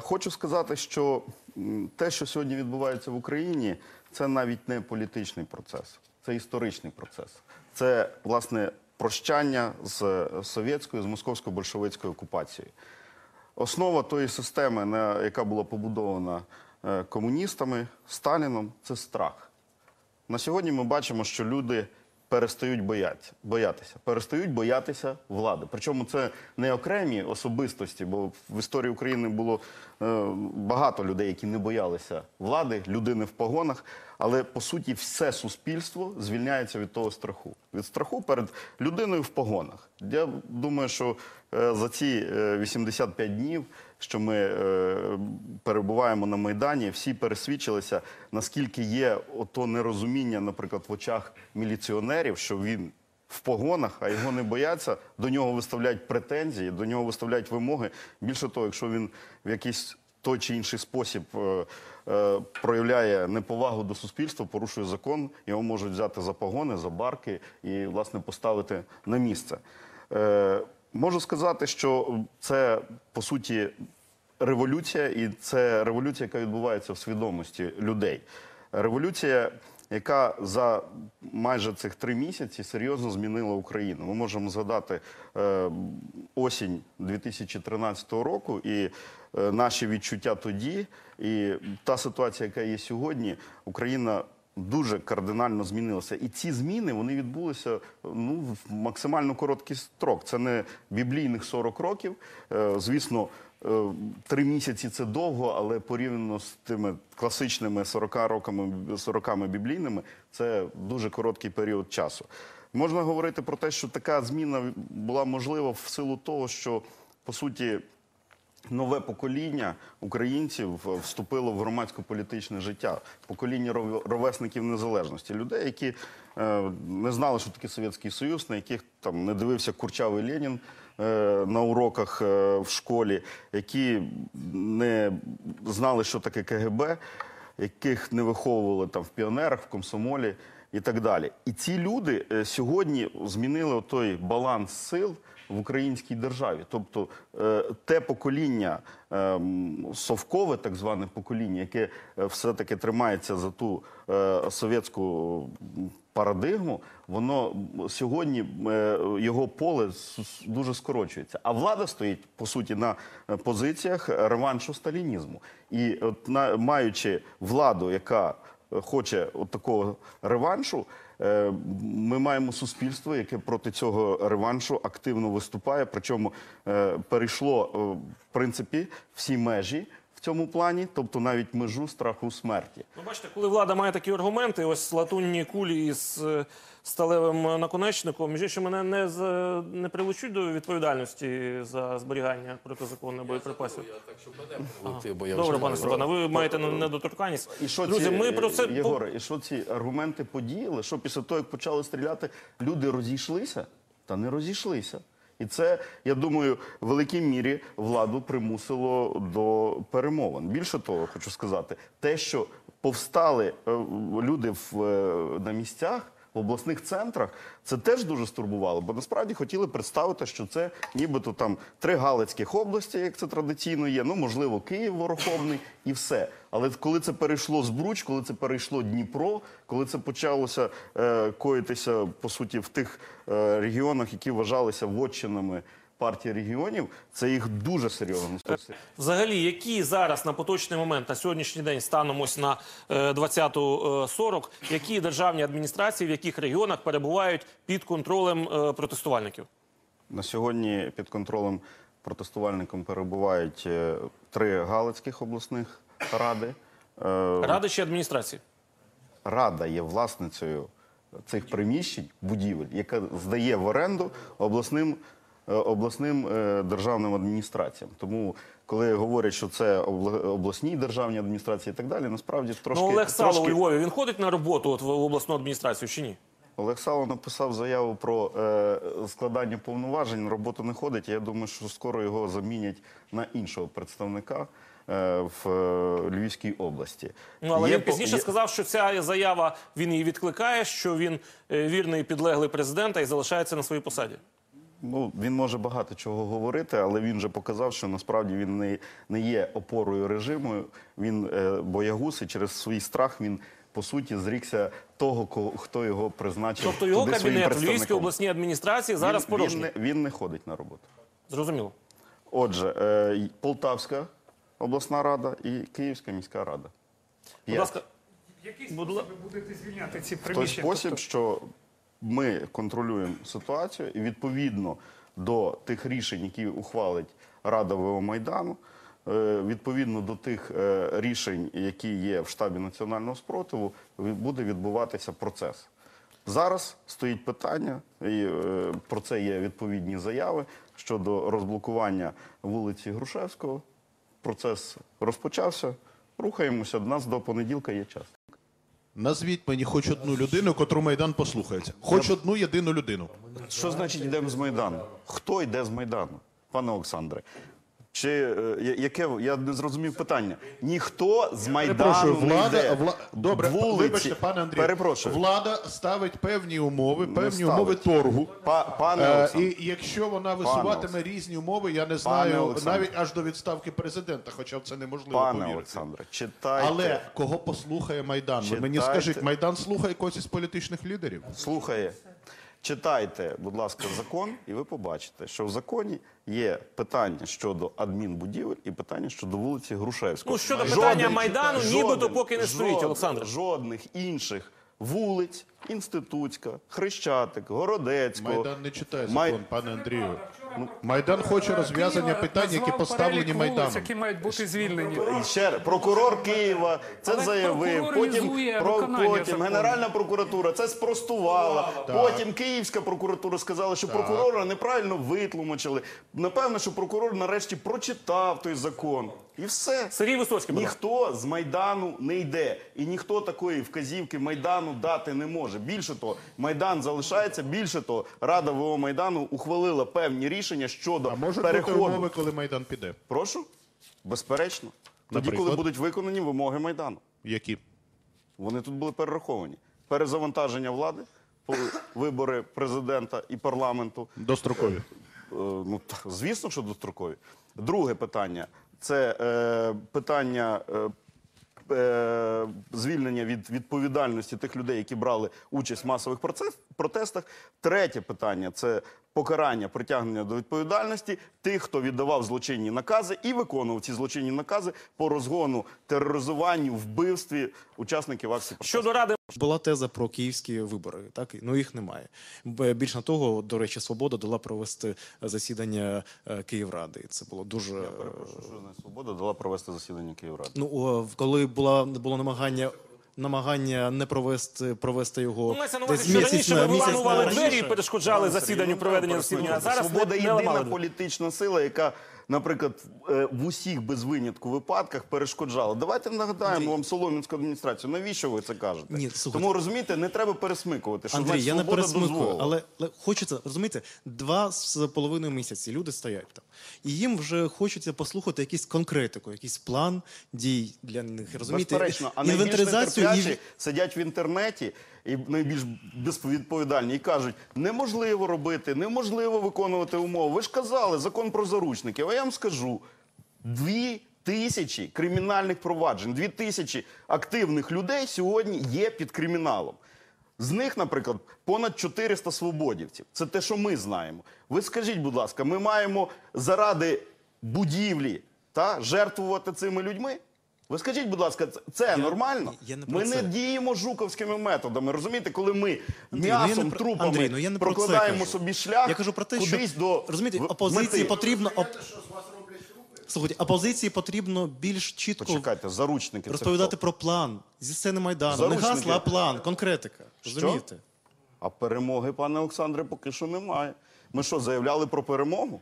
хочу сказати, що те, що сьогодні відбувається в Україні, це навіть не політичний процес, це історичний процес. Це власне прощання з совєтською, з московсько-большевицькою окупацією. Основа тої системи, яка була побудована е, комуністами, Сталіном, це страх. На сьогодні ми бачимо, що люди перестають боятися, боятися, перестають боятися влади. Причому це не окремі особистості, бо в історії України було е, багато людей, які не боялися влади, людини в погонах. Але по суті, все суспільство звільняється від того страху. Від страху перед людиною в погонах. Я думаю, що е, за ці е, 85 днів, що ми е, перебуваємо на Майдані, всі пересвідчилися, наскільки є ото нерозуміння, наприклад, в очах міліціонерів, що він в погонах, а його не бояться, до нього виставляють претензії, до нього виставляють вимоги. Більше того, якщо він в якийсь той чи інший спосіб е, е, проявляє неповагу до суспільства, порушує закон, його можуть взяти за погони, за барки і, власне, поставити на місце. Е, можу сказати, що це по суті революція, і це революція, яка відбувається в свідомості людей. Революція, яка за майже цих три місяці серйозно змінила Україну. Ми можемо згадати е, осінь 2013 року і е, наші відчуття тоді, і та ситуація, яка є сьогодні, Україна. Дуже кардинально змінилася, і ці зміни вони відбулися ну в максимально короткий строк. Це не біблійних 40 років. Е, Звісно, три місяці це довго, але порівняно з тими класичними 40 роками 40 біблійними, це дуже короткий період часу. Можна говорити про те, що така зміна була можлива в силу того, що по суті нове покоління українців е, вступило в громадсько-політичне життя, покоління ров- ровесників незалежності, людей, які е, не знали, що таке Совєтський Союз, на яких там не дивився курчавий Ленін е, на уроках е, в школі, які не знали, що таке КГБ, яких не виховували там в піонерах, в комсомолі і так далі. І ці люди е, сьогодні змінили той баланс сил в українській державі. Тобто е, те покоління, е, совкове так зване покоління, яке е, все-таки тримається за ту е, совєтську парадигму, воно сьогодні е, його поле дуже скорочується. А влада стоїть по суті на е, позиціях реваншу сталінізму. І от на, маючи владу, яка е, хоче от такого реваншу, ми маємо суспільство, яке проти цього реваншу активно виступає. Причому перейшло в принципі всі межі в цьому плані, тобто навіть межу страху смерті. Ну, бачите, коли влада має такі аргументи, ось латунні кулі із е, сталевим наконечником, між іншим, мене не, з, не прилучуть до відповідальності за зберігання протизаконних боєприпасів. Я так, щоб мене прилетив, бо я Добре, пане Степане, ви маєте недоторканність. І що Друзі, ці, ми про це Єгоре, і що ці аргументи подіяли? Що після того, як почали стріляти, люди розійшлися? Та не розійшлися. І це, я думаю, в великій мірі владу примусило до перемовин. Більше того, хочу сказати, те, що повстали е, люди в, е, на місцях. В обласних центрах це теж дуже стурбувало, бо насправді хотіли представити, що це нібито там три Галицьких області, як це традиційно є. Ну можливо, Київ вороховний і все. Але коли це перейшло Збруч, коли це перейшло Дніпро, коли це почалося е, коїтися по суті в тих е, регіонах, які вважалися вотчинами партії регіонів, це їх дуже серйозно. Взагалі, які зараз на поточний момент, на сьогоднішній день, станом ось на е, 20.40, які державні адміністрації, в яких регіонах перебувають під контролем е, протестувальників? На сьогодні під контролем протестувальникам перебувають е, три Галицьких обласних ради. Е, Ради чи адміністрації? Рада є власницею цих приміщень, будівель, яка здає в оренду обласним, е, обласним е, державним адміністраціям. Тому, коли говорять, що це обла- обласні державні адміністрації і так далі, насправді трошки Ну, Олег Сало у Львові, він ходить на роботу от, в обласну адміністрацію чи ні? Олег Сало написав заяву про е, складання повноважень. Роботу не ходить. Я думаю, що скоро його замінять на іншого представника е, в е, Львівській області. Ну, але Є він пізніше є- сказав, що ця заява він її відкликає, що він е, вірний підлеглий президента і залишається на своїй посаді. Ну, він може багато чого говорити, але він же показав, що насправді він не, не є опорою режиму. Він е, боягуз, і через свій страх він по суті зрікся того, кого, хто його призначив. Тобто його туди кабінет в Львівській обласній адміністрації зараз він, він, порожній. не, він не ходить на роботу. Зрозуміло. Отже, е, Полтавська обласна рада і Київська міська рада. Будь ласка, який спосіб ви будете звільняти ці В той приміщення? спосіб, Тобто, що ми контролюємо ситуацію і відповідно до тих рішень, які ухвалить Рада Майдану, е, відповідно до тих е, рішень, які є в штабі національного спротиву, буде відбуватися процес. Зараз стоїть питання, і е, про це є відповідні заяви щодо розблокування вулиці Грушевського. Процес розпочався. Рухаємося. У нас до понеділка є час. Назвіть мені хоч одну людину, котру Майдан послухається. Хоч одну єдину людину. Що значить йдемо з Майдану? Хто йде з Майдану, пане Олександре? Чи е, яке я не зрозумів питання? Ніхто з Майдану Перепрошую, не влада, йде. вла... добре, Вулиці- вибачте, пане Андрію. Перепрошую. Влада ставить певні умови, певні умови торгу. Па- пане Е, і якщо вона висуватиме Олександре. різні умови, я не знаю навіть аж до відставки президента, хоча це неможливо пане повірити. Олександре, читайте. Але кого послухає Майдан? Ви мені скажіть, Майдан слухає когось із політичних лідерів? Слухає. Читайте, будь ласка, закон, і ви побачите, що в законі є питання щодо адмінбудівель і питання щодо вулиці Грушевського. Ну, щодо питання Майдану, нібито поки не стоїть, Олександр. Жодних інших вулиць, Інститутська, Хрещатик, Городецького. Майдан не читає закон, Май- пане Андрію. Майдан хоче розв'язання питань, які поставлені Майданом. які мають бути звільнені. І ще раз, прокурор Києва це Але заявив. прокурор Потім, про, виконання потім закону. Генеральна прокуратура це спростувала. Потім Київська прокуратура сказала, що прокурора неправильно витлумачили. Напевно, що прокурор нарешті прочитав той закон. І все. Сергій Висоцький, будь ласка. Ніхто з Майдану не йде. І ніхто такої вказівки Майдану дати не може. Більше того, Майдан залишається. Більше того, Рада ВО Майдану ухвалила певні рішення щодо А можуть бути переходу. умови, коли Майдан піде? Прошу? Безперечно. Тоді, Наприклад? коли будуть виконані вимоги Майдану. Які? Вони тут були перераховані. Перезавантаження влади, по- вибори президента і парламенту. Дострокові. Е, ну, та, звісно, що дострокові. Друге питання це е, питання е, е, звільнення від відповідальності тих людей, які брали участь в масових протестах. Третє питання це покарання, притягнення до відповідальності тих, хто віддавав злочинні накази і виконував ці злочинні накази по розгону, тероризуванню, вбивстві учасників акції. протесту. Щодо ради Була теза про київські вибори, так ну їх немає. Б- Більш на того, до речі, свобода дала провести засідання е, Київради. Це було дуже е, Перепрошую, що не свобода дала провести засідання Київради. ну коли була було намагання. Намагання не провести провести його Ну, на увазі, що місяць раніше на ви місяць виламували двері і перешкоджали засіданню проведення ну, засідання. А зараз Свобода не, не єдина ламали політична сила, яка, наприклад, е, в усіх без винятку випадках перешкоджала. Давайте нагадаємо вам Солом'янську адміністрацію. Навіщо ви це кажете? Ні, слухайте. Тому розумієте, не треба пересмикувати. Що Андрій, значить, я не пересмикую, але, але хочеться розумієте, два з половиною місяці люди стоять там, і їм вже хочеться послухати якийсь конкретику, якийсь план дій для них. Розумієте, Безперечно, а найбільш нетерплячі сидять в інтернеті і найбільш безвідповідальні і кажуть, неможливо робити, неможливо виконувати умови. Ви ж казали закон про заручників. А я вам скажу: дві тисячі кримінальних проваджень, дві тисячі активних людей сьогодні є під криміналом. З них, наприклад, понад 400 свободівців. Це те, що ми знаємо. Ви скажіть, будь ласка, ми маємо заради будівлі та жертвувати цими людьми? Ви скажіть, будь ласка, це, це нормально? я не ми це. не діємо жуковськими методами. Розумієте, коли ми Андрій, ну я м'ясом, не трупами Андрій, ну я не прокладаємо собі шлях Я кажу про те, що кудись до розумієте, опозиції мети. потрібно оп... Слухайте, опозиції потрібно більш чітко Почекайте, заручники. розповідати про план зі сцени майдану. Заручники. Не гасла, а план, конкретика. Розумієте? А перемоги, пане Олександре, поки що немає. Ми що, заявляли про перемогу?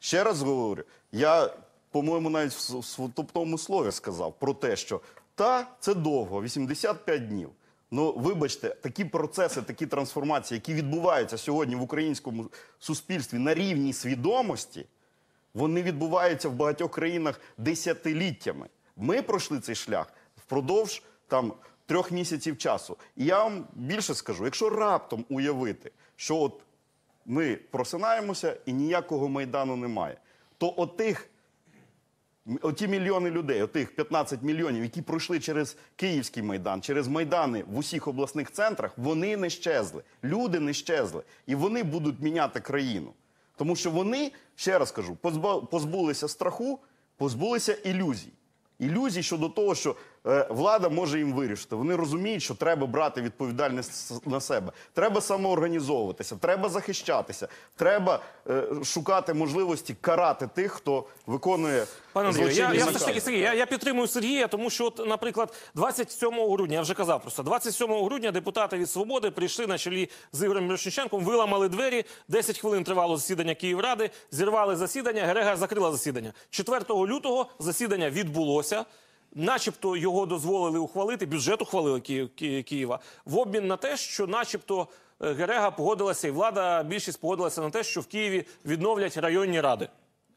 Ще раз говорю, я, по-моєму, навіть в с- в сватопному слові сказав про те, що та це довго, 85 днів. Ну, вибачте, такі процеси, такі трансформації, які відбуваються сьогодні в українському суспільстві на рівні свідомості, вони відбуваються в багатьох країнах десятиліттями. Ми пройшли цей шлях впродовж там трьох місяців часу. І я вам більше скажу: якщо раптом уявити, що от ми просинаємося і ніякого майдану немає. То отих Оті мільйони людей, отих 15 мільйонів, які пройшли через Київський майдан, через майдани в усіх обласних центрах, вони не щезли. Люди не щезли. І вони будуть міняти країну. Тому що вони, ще раз кажу, позбулися страху, позбулися ілюзій. Ілюзій щодо того, що влада може їм вирішити. Вони розуміють, що треба брати відповідальність на себе. Треба самоорганізовуватися, треба захищатися, треба е, шукати можливості карати тих, хто виконує Пане Андрію, я, злочинні я все ж таки. Сергій, я, я підтримую Сергія, тому що, от, наприклад, 27 грудня, я вже казав просто, 27 грудня депутати від свободи прийшли на чолі з Ігорем Мірошниченком, виламали двері. 10 хвилин тривало засідання Київради, зірвали засідання. Герега закрила засідання. 4 лютого засідання відбулося. Начебто його дозволили ухвалити, бюджет ухвалили Ки- Ки- Києва в обмін на те, що, начебто, е, Герега погодилася, і влада більшість погодилася на те, що в Києві відновлять районні ради.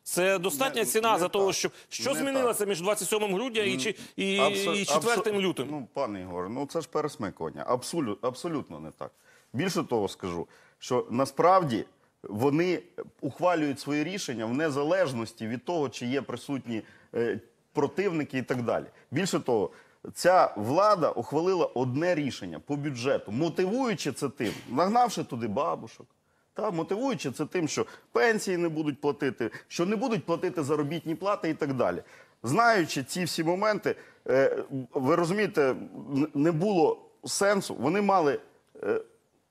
Це достатня Не- ціна не за того, так. що що Не змінилося між 27 грудня і, чи- і, Абсо- і 4 абсо- лютим. Ну, пане Ігоре, ну це ж пересмикування. Абсолю, абсолютно не так. Більше того скажу, що насправді вони ухвалюють свої рішення в незалежності від того, чи є присутні е, противники і так далі. Більше того, ця влада ухвалила одне рішення по бюджету, мотивуючи це тим, нагнавши туди бабушок. Та мотивуючи це тим, що пенсії не будуть платити, що не будуть платити заробітні плати і так далі. Знаючи ці всі моменти, е, ви розумієте, не було сенсу. Вони мали е,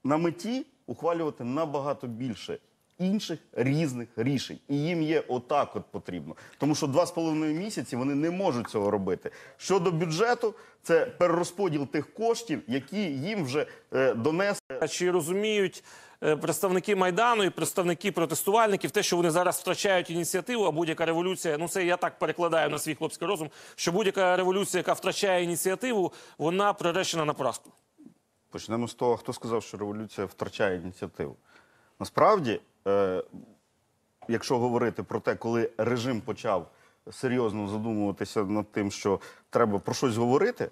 на меті ухвалювати набагато більше інших різних рішень. І їм є отак от потрібно. Тому що два з половиною місяці вони не можуть цього робити. Щодо бюджету, це перерозподіл тих коштів, які їм вже е, донесли. А Чи розуміють е, представники майдану і представники протестувальників те, що вони зараз втрачають ініціативу, а будь-яка революція, ну це я так перекладаю на свій хлопський розум, що будь-яка революція, яка втрачає ініціативу, вона приречена на поразку. Почнемо з того, хто сказав, що революція втрачає ініціативу. Насправді, якщо говорити про те, коли режим почав серйозно задумуватися над тим, що треба про щось говорити,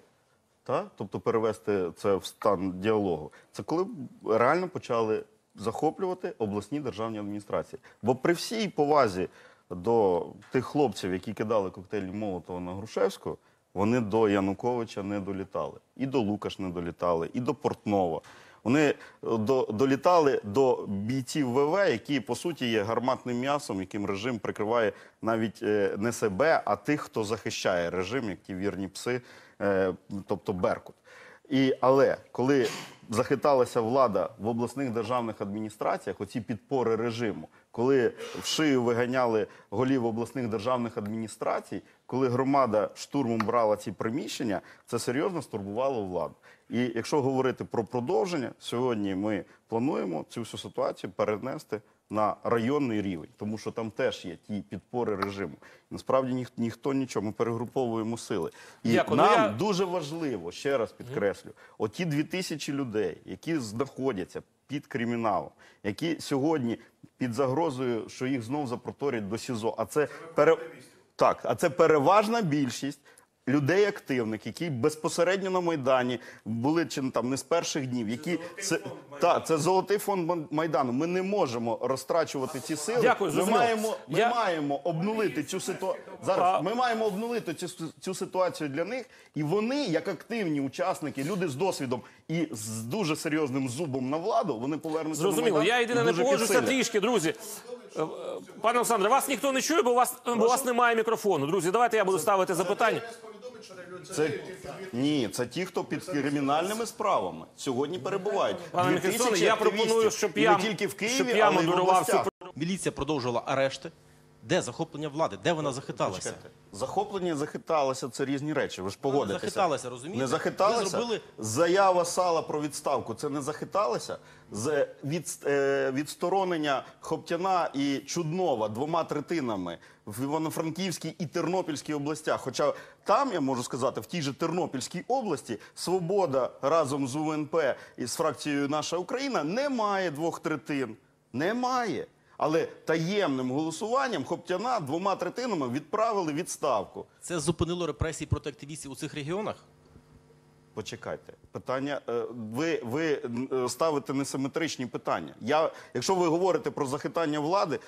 та? тобто перевести це в стан діалогу, це коли реально почали захоплювати обласні державні адміністрації. Бо при всій повазі до тих хлопців, які кидали коктейлі Молотова на Грушевського, вони до Януковича не долітали. І до Лукаш не долітали, і до Портнова. Вони е, до, долітали до бійців ВВ, які по суті є гарматним м'ясом, яким режим прикриває навіть е, не себе, а тих, хто захищає режим, як ті вірні пси, е, тобто Беркут. І, але коли захиталася влада в обласних державних адміністраціях, оці підпори режиму, коли в шию виганяли голів обласних державних адміністрацій, коли громада штурмом брала ці приміщення, це серйозно стурбувало владу. І якщо говорити про продовження, сьогодні ми плануємо цю всю ситуацію перенести на районний рівень, тому що там теж є ті підпори режиму. Насправді ніх, ніхто нічого, ми перегруповуємо сили. І Дякую. Ну, нам я- дуже важливо, ще раз підкреслю, оті дві тисячі людей, які знаходяться під криміналом, які сьогодні під загрозою, що їх знов запроторять до СІЗО. А це пере... так, а це переважна більшість. Людей активних, які безпосередньо на майдані були чи не там не з перших днів, які це так, це золотий фонд майдану. Ми не можемо розтрачувати ці сили. Дякую, ми зрозуміло. маємо, ми Я- маємо обнулити цю ситуацію. Зараз ми маємо обнулити цю, цю ситуацію для них, і вони, як активні учасники, люди з досвідом і з дуже серйозним зубом на владу, вони повернуться на Зрозуміло. Майдан Я єдине не погоджуся трішки, друзі. Е, е, Пане Олександре, вас ніхто не чує, бо у вас, бо у вас немає мікрофону. Друзі, давайте я буду ставити запитання. Це ні, це ті, хто під кримінальними справами сьогодні перебувають. Пане 2000 я пропоную, щоб я, тільки в Києві, щоб я модерував цю Міліція продовжувала арешти. Де захоплення влади? Де вона захиталася? Захоплення і захиталася це різні речі. Ви ж погодитеся. захиталася, розумієте? Не захиталася. Зробили- Заява сала про відставку. Це не захиталася. З від, е, відсторонення Хоптяна і Чуднова двома третинами в Івано-Франківській і Тернопільській областях. Хоча там я можу сказати, в тій же Тернопільській області Свобода разом з УНП і з фракцією Наша Україна не має двох третин. Немає. Але таємним голосуванням Хоптяна двома третинами відправили відставку. Це зупинило репресії проти активістів у цих регіонах? Почекайте, питання. е, Ви, ви е, ставите несиметричні питання. Я, якщо ви говорите про захитання влади,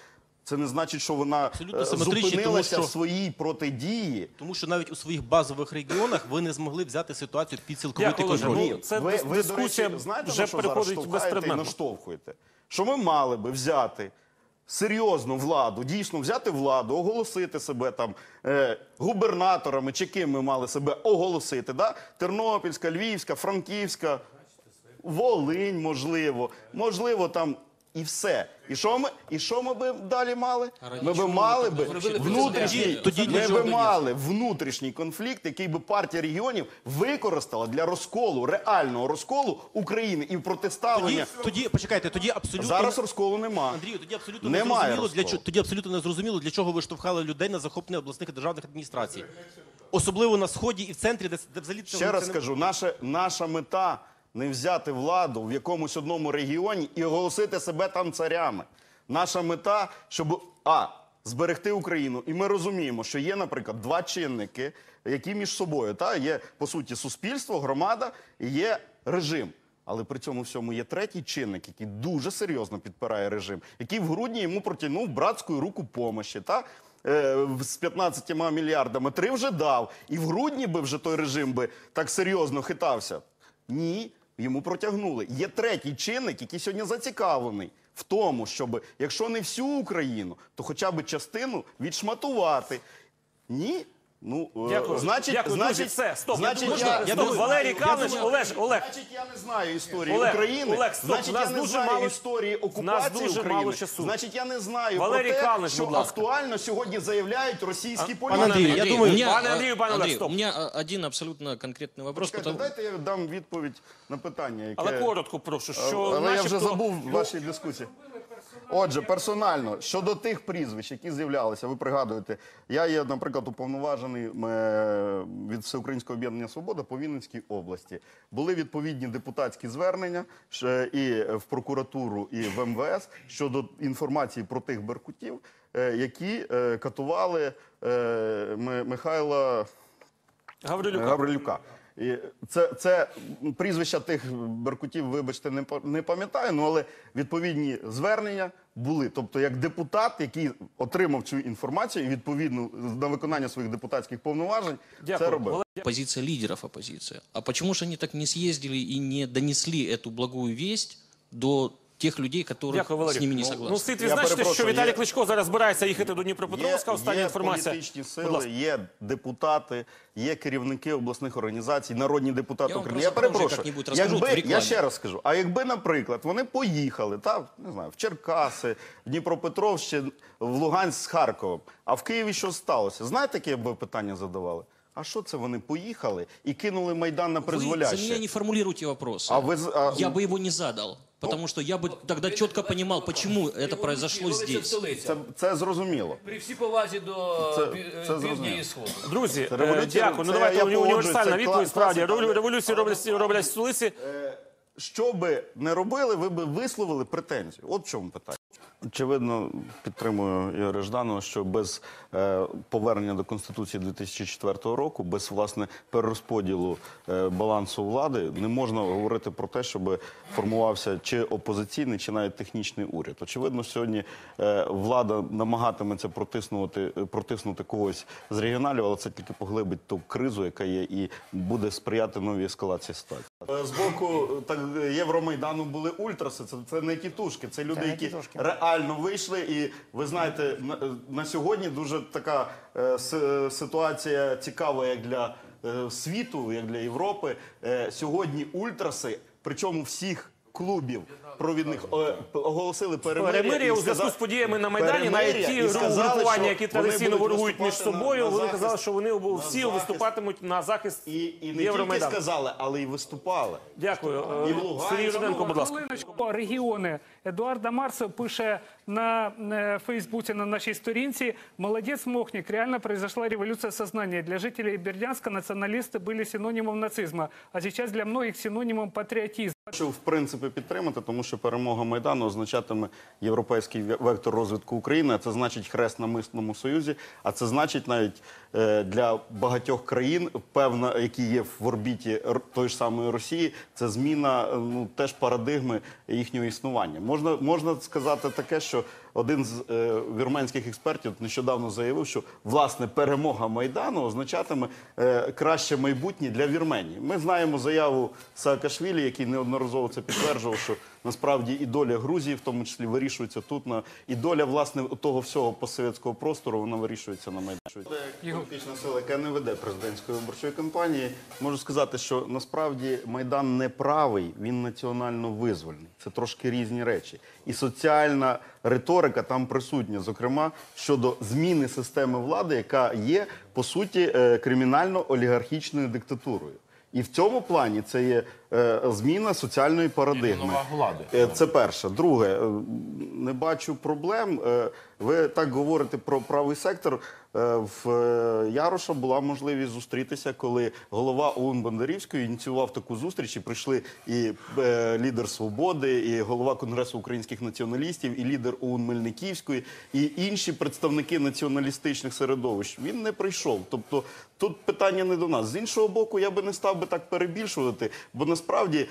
це не значить, що вона е, тому зупинилася що- в своїй протидії. Тому що навіть у своїх базових регіонах ви не змогли взяти ситуацію під цілковитий контроль. Ні, Ну, це ви, дис- ви, до речі, знаєте, вже на що зараз переходить штовхаєте і наштовхуєте? Що ми мали би взяти серйозну владу, дійсно взяти владу, оголосити себе там е, губернаторами, чи ким ми мали себе оголосити, да? Тернопільська, Львівська, Франківська, Волинь, можливо, можливо, там і все. І що ми, і що ми би далі мали? Ми би мали би внутрішній, Тоді ми би мали внутрішній конфлікт, який би партія регіонів використала для розколу, реального розколу України і протиставлення. Тоді, тоді почекайте, тоді абсолютно Зараз розколу нема. Андрію, тоді абсолютно не зрозуміло, для чого тоді абсолютно не зрозуміло, для чого ви штовхали людей на захоплення обласних і державних адміністрацій. Особливо на сході і в центрі, де, де взагалі Ще раз скажу, наша, наша мета не взяти владу в якомусь одному регіоні і оголосити себе там царями. Наша мета, щоб а. Зберегти Україну, і ми розуміємо, що є, наприклад, два чинники, які між собою та є по суті суспільство, громада і є режим. Але при цьому всьому є третій чинник, який дуже серйозно підпирає режим, який в грудні йому протягнув братську руку помощі. Та е, з 15 мільярдами три вже дав. І в грудні би вже той режим би так серйозно хитався. Ні, йому протягнули. Є третій чинник, який сьогодні зацікавлений в тому, щоб якщо не всю Україну, то хоча б частину відшматувати. Ні. Ну, е, Дякую. значить, Дякую, значить, друзі. Все, стоп. Значить, я, Стоп, я думаю- Валерій я Калнич, Олеж, Олег. Значить, я не знаю історії Олег, України. Олег, стоп, значить, у нас я не дуже знаю мало- історії окупації дуже України. мало часу. Значить, я не знаю Валерій про те, Калнич, що актуально сьогодні заявляють російські Пане політики. Андрію, я думаю- меня, Пане а, Андрію, пане Олег, стоп. у меня а, один абсолютно конкретный вопрос. Чекайте, потому- дайте я дам відповідь на питання, яке... Але коротко прошу, що Але я вже забув в вашій дискусії. Отже, персонально щодо тих прізвищ, які з'являлися, ви пригадуєте, я є, наприклад, уповноважений е, від Всеукраїнського об'єднання Свобода по Вінницькій області. Були відповідні депутатські звернення і в прокуратуру, і в МВС щодо інформації про тих беркутів, е, які е, катували е, Михайла Гаврилюка. І це, це прізвища тих беркутів, вибачте, не, не пам'ятаю, ну але відповідні звернення були. Тобто, як депутат, який отримав цю інформацію і відповідно на виконання своїх депутатських повноважень, це Дякую. робив. Валерій- Позиция лидеров оппозиции. А почему же они так не съездили и не донесли эту благую весть до тех людей, которые Дякую, Валерій. с ними не согласны? Ну, слід відзначити, що перепрошую, Віталій є- Кличко зараз збирається їхати до Дніпропетровська. Остання є інформація. політичні Будь сили, ласка. є депутати, є керівники обласних організацій, народні депутати Я вам України. Я просто перепрошую. як-небудь розкажу Якби, в я ще раз скажу, а якби, наприклад, вони поїхали та, не знаю, в Черкаси, в Дніпропетровщину, в Луганськ з Харковом, а в Києві що сталося? Знаєте, яке б питання задавали? А що це вони поїхали і кинули Майдан на Вы за меня призволяще? не формулируйте вопросы. А вы з- а- Я бы его не задал. Потому что я бы тогда четко понимал, почему это произошло Робиться здесь. столиця. Це, це зрозуміло. При всій повазі до Це- пі- це е, зрозуміло. півдня і сходу. Друзі, Це е, революція, дякую. Ну це давайте я уні- погоджуюсь, універсальна це відповідь. кла- Справді класика, але- революцію роблять роблять в столиці. Що би не робили, ви би висловили претензію. От в чому питання. Очевидно, підтримую Ігоря Жданова, що без е, повернення до Конституції 2004 року, без власне перерозподілу е, балансу влади, не можна говорити про те, щоб формувався чи опозиційний, чи навіть технічний уряд. Очевидно, сьогодні е, влада намагатиметься протиснути, протиснути когось з регіоналів, але це тільки поглибить ту кризу, яка є, і буде сприяти новій ескалації ситуації. З боку так Євромайдану були ультраси. Це, це не тітушки, це люди, які реально вийшли. І ви знаєте, на, на сьогодні дуже така е, ситуація цікава, як для е, світу, як для Європи. Е, сьогодні ультраси, причому всіх клубів. Провідних е, оголосили перемир'я. У зв'язку з подіями на Майдані, навіть ті що які традиційно ворогують між собою, вони казали, що вони всі виступатимуть на захист І, і не тільки сказали, але й виступали. Дякую. Е. Сергій Руденко, будь ласка. Регіони. Едуарда Марсо пише на е, Фейсбуці на нашій сторінці «Молодец, Мохник. Реально произошла революция сознания. Для жителей Бердянска националисты были синонимом нацизма, а сейчас для многих синонимом патриотизма. Хочу в принципі підтримати, тому що перемога майдану означатиме європейський вектор розвитку України. А це значить хрест на мисному союзі. А це значить навіть е, для багатьох країн, певна, які є в орбіті тої ж самої Росії, це зміна е, ну теж парадигми їхнього існування. Можна можна сказати таке, що один з е, вірменських експертів нещодавно заявив, що власне перемога майдану означатиме е, краще майбутнє для Вірменії. Ми знаємо заяву Саакашвілі, який неодноразово це підтверджував, що насправді і доля Грузії, в тому числі, вирішується тут на і доля власне того всього постсовєтського простору, вона вирішується на майдані. Політична сила, яка не веде президентської виборчої кампанії, можу сказати, що насправді майдан не правий, він національно визвольний. Це трошки різні речі. І соціальна риторика там присутня, зокрема щодо зміни системи влади, яка є по суті е, кримінально-олігархічною диктатурою. І в цьому плані це є е, зміна соціальної парадигми. влада. Е, Це перше. Друге, не бачу проблем. Ви так говорите про правий сектор. Е, В е, Яроша була можливість зустрітися, коли голова ОУН Бондарівської ініціював таку зустріч. І прийшли і е, лідер Свободи, і голова Конгресу українських націоналістів, і лідер ОУН Мельниківської, і інші представники націоналістичних середовищ. Він не прийшов. Тобто тут питання не до нас. З іншого боку, я би не став би так перебільшувати, бо насправді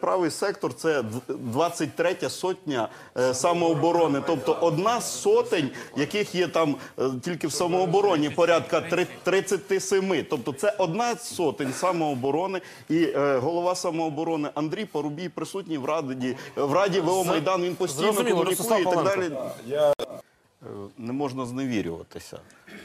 правий сектор це дв- 23 сотня самооборони, тобто одна з сотень, яких є там е, тільки в самообороні порядка три- 37. Тобто це одна з сотень самооборони. І е, голова самооборони Андрій Порубій присутній в раді в раді ВО Майдан. Він постійно Зрозуміло, комунікує і так далі. Е, Не можна зневірюватися.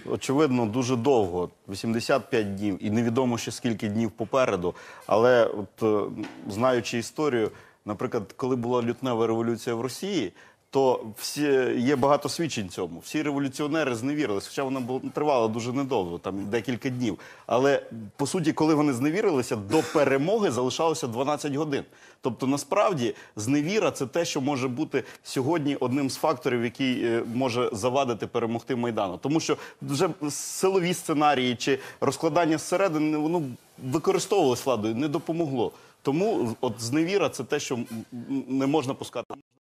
Очевидно, дуже довго 85 днів, і невідомо ще скільки днів попереду. Але от е, знаючи історію, наприклад, коли була лютнева революція в Росії. То всі є багато свідчень цьому. Всі революціонери зневірилися, хоча вона була тривала дуже недовго, там декілька днів. Але по суті, коли вони зневірилися, до перемоги залишалося 12 годин. Тобто, насправді, зневіра це те, що може бути сьогодні одним з факторів, який е, може завадити перемогти майдану. Тому що вже силові сценарії чи розкладання зсередини воно використовувалось владою, не допомогло. Тому от зневіра це те, що не можна пускати.